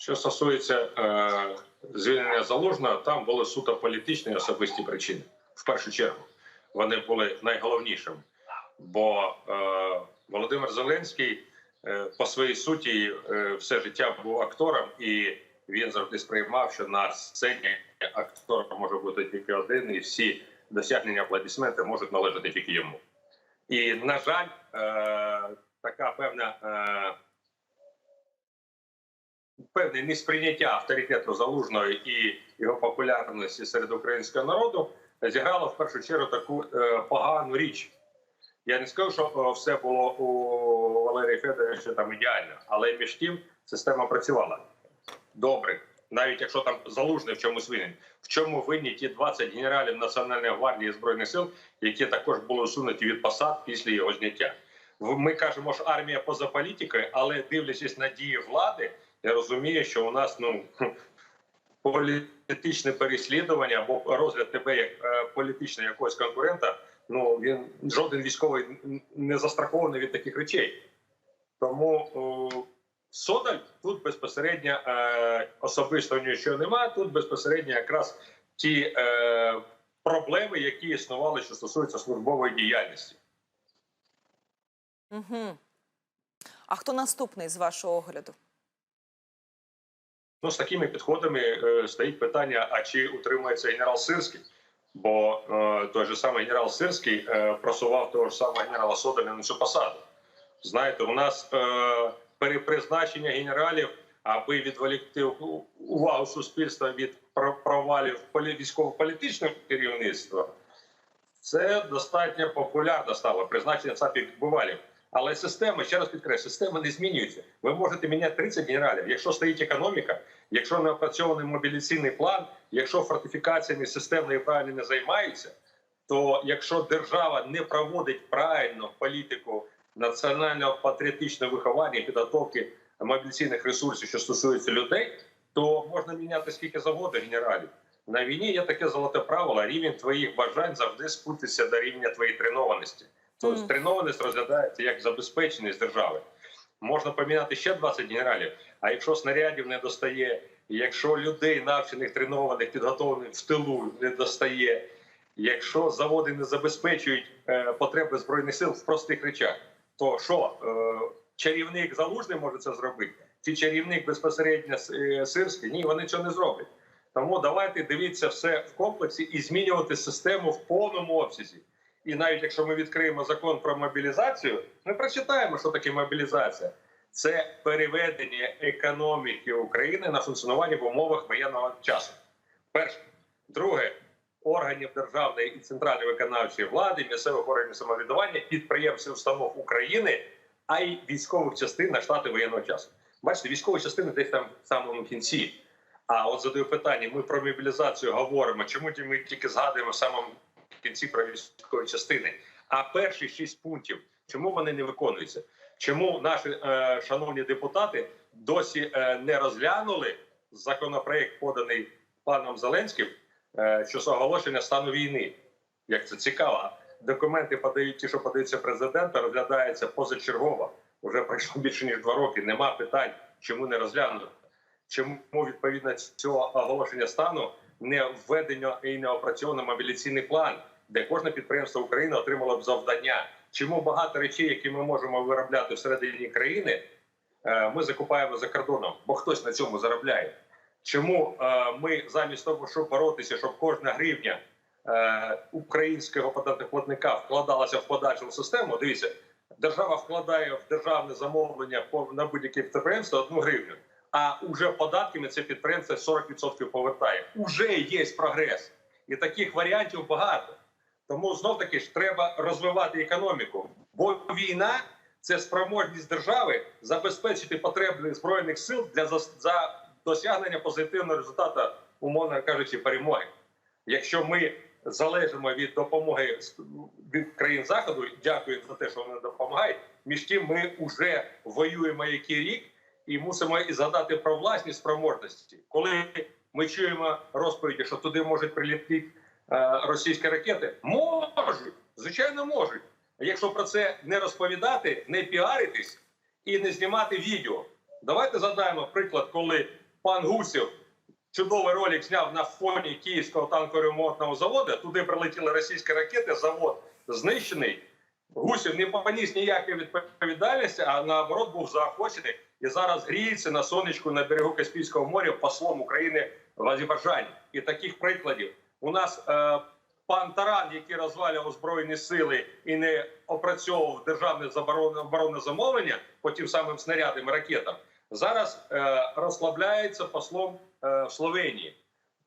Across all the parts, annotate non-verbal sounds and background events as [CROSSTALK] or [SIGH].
Що стосується е, звільнення залужного, там були суто політичні особисті причини. В першу чергу вони були найголовнішими. Бо е, Володимир Зеленський е, по своїй суті е, все життя був актором, і він завжди сприймав, що на сцені актор може бути тільки один, і всі досягнення аплодисменти можуть належати тільки йому. І, на жаль, е, така певна. Е, певне несприйняття авторитету залужного і його популярності серед українського народу зіграло в першу чергу таку е, погану річ. Я не скажу, що все було у Валерія Федоровича там ідеально, але між тим система працювала добре. Навіть якщо там залужний в чомусь винен, в чому винні ті 20 генералів Національної гвардії збройних сил, які також були усунуті від посад після його зняття. Ми кажемо, що армія поза політикою, але дивлячись на дії влади, я розумію, що у нас ну [LAUGHS] політичне переслідування або розгляд тебе як е, політично якогось конкурента. Ну він жоден військовий не застрахований від таких речей. Тому Содаль тут безпосередньо е, особисто нічого немає. Тут безпосередньо якраз ті е, проблеми, які існували, що стосуються службової діяльності. Угу. А хто наступний з вашого огляду? Ну, з такими підходами е, стоїть питання: а чи утримується генерал Сирський? Бо е, той же самий генерал Сирський е, просував того ж самого генерала Содаля на цю посаду. Знаєте, у нас е, перепризначення генералів, аби відволікти увагу суспільства від про- провалів полі- військово-політичного керівництва, це достатньо популярно стало призначення ЦАПів бувалів. Але система, ще раз підкреслю, система не змінюється. Ви можете міняти 30 генералів. Якщо стоїть економіка, якщо не опрацьований мобілізаційний план, якщо фортифікаціями системно і правильно не займаються, то якщо держава не проводить правильно політику національного патріотичного виховання і підготовки мобілізаційних ресурсів, що стосується людей, то можна міняти скільки завгодно генералів. На війні є таке золоте правило: рівень твоїх бажань завжди спутися до рівня твоєї тренованості. Тобто Мгм. тренованість розглядається як забезпеченість держави. Можна поміняти ще 20 генералів. А якщо снарядів не достає, якщо людей навчених, тренованих, підготовлених в тилу не достає, якщо заводи не забезпечують е, потреби збройних сил в простих речах, то що е, чарівник залужний може це зробити? Чи чарівник безпосередньо е, сирський? Ні, вони цього не зроблять. Тому давайте дивитися все в комплексі і змінювати систему в повному обсязі. І навіть якщо ми відкриємо закон про мобілізацію, ми прочитаємо, що таке мобілізація. Це переведення економіки України на функціонування в умовах воєнного часу. Перше, друге, органів державної і центральної виконавчої влади, місцевих органів самоврядування, підприємств установ України, а й військових частин на штати воєнного часу. Бачите, військові частини десь там в самому кінці. А от задаю питання: ми про мобілізацію говоримо. Чому ми тільки згадуємо в самому кінці про військові частини? А перші шість пунктів, чому вони не виконуються? Чому наші е, шановні депутати досі е, не розглянули законопроект, поданий паном Зеленським, е, що з оголошення стану війни? Як це цікаво? Документи подають ті, що подаються президента, розглядаються позачергово. Уже пройшло більше ніж два роки. Нема питань, чому не розглянуто. Чому відповідно цього оголошення стану не введено і не опрацьовано мобілізаційний план, де кожне підприємство України отримало б завдання? Чому багато речей, які ми можемо виробляти всередині країни, е, ми закупаємо за кордоном, бо хтось на цьому заробляє? Чому е, ми замість того, щоб боротися, щоб кожна гривня е, українського податоплатника вкладалася в подальшу систему? Дивіться, держава вкладає в державне замовлення на будь-яке підприємство одну гривню. А уже податками це підприємство 40% повертає. Уже є прогрес, і таких варіантів багато. Тому знов таки ж треба розвивати економіку. Бо війна це спроможність держави забезпечити потреби збройних сил для за досягнення позитивного результату, умовно кажучи, перемоги. Якщо ми залежимо від допомоги від країн заходу, дякую за те, що вони допомагають. Між тим, ми вже воюємо який рік і мусимо і згадати про власні спроможності. Коли ми чуємо розповіді, що туди можуть прилітати е, російські ракети, можуть, звичайно, можуть. Якщо про це не розповідати, не піаритись і не знімати відео. Давайте задаємо приклад, коли пан Гусів чудовий ролик зняв на фоні Київського танкоремонтного заводу. Туди прилетіли російські ракети, завод знищений. Гусів не поніс ніякої відповідальності, а наоборот був заохочений і зараз гріється на сонечку на берегу Каспійського моря послом України в Азербайджані. І таких прикладів у нас е, пан Таран, який розвалював збройні сили і не опрацьовував державне оборонне замовлення по тим самим снарядам і ракетам, зараз е, розслабляється послом е, в Словенії.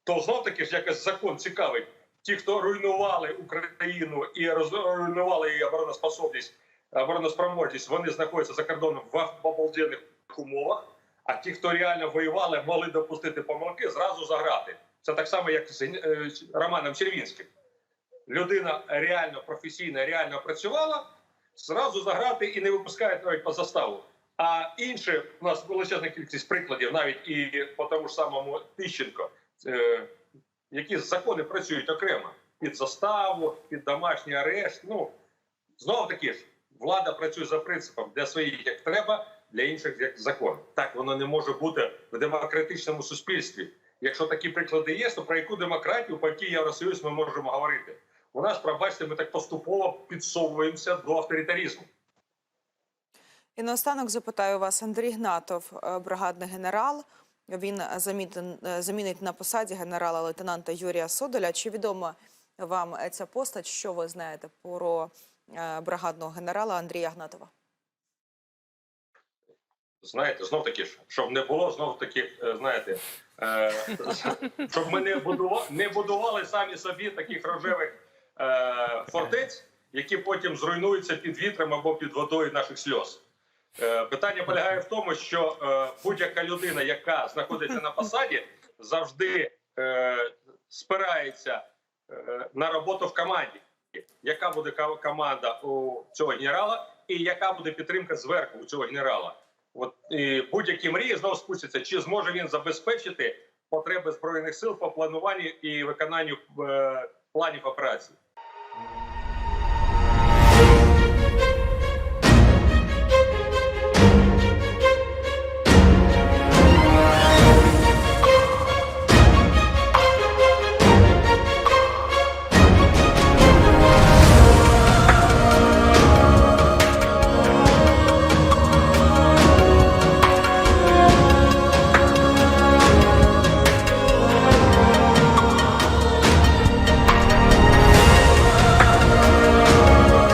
То знов таки ж якось закон цікавий. Ті, хто руйнували Україну і руйнували її обороноспособність, обороноспроможність, вони знаходяться за кордоном в обалденних умовах. А ті, хто реально воювали, могли допустити помилки, зразу заграти. Це так само, як з е, Романом Червінським. Людина реально професійно, реально працювала, зразу заграти і не випускають навіть по заставу. А інше у нас величезна кількість прикладів, навіть і по тому ж самому Тищенко, е, які закони працюють окремо під заставу, під домашній арешт. Ну знову таки ж влада працює за принципом для своїх як треба, для інших як закон. Так воно не може бути в демократичному суспільстві. Якщо такі приклади є, то про яку демократію, по якій Євросоюз ми можемо говорити? У нас, пробачте, ми так поступово підсовуємося до авторитаризму. І наостанок запитаю вас Андрій Гнатов, е, бригадний генерал. Він е, замінить на посаді генерала-лейтенанта Юрія Содоля. Чи відома вам ця постать? Що ви знаєте про е, бригадного генерала Андрія Гнатова? Знаєте, знов таки щоб не було, знов таки, е, знаєте, е, [LAUGHS] щоб ми не будували, не будували самі собі таких рожевих е, фортець, які потім зруйнуються під вітром або під водою наших сльоз. Е, питання полягає в тому, що е, будь-яка людина, яка знаходиться на посаді, завжди е, спирається е, на роботу в команді. Яка буде команда у цього генерала, і яка буде підтримка зверху у цього генерала? От і будь-які мрії знову спустяться, чи зможе він забезпечити потреби збройних сил по плануванню і виконанню е, планів операцій.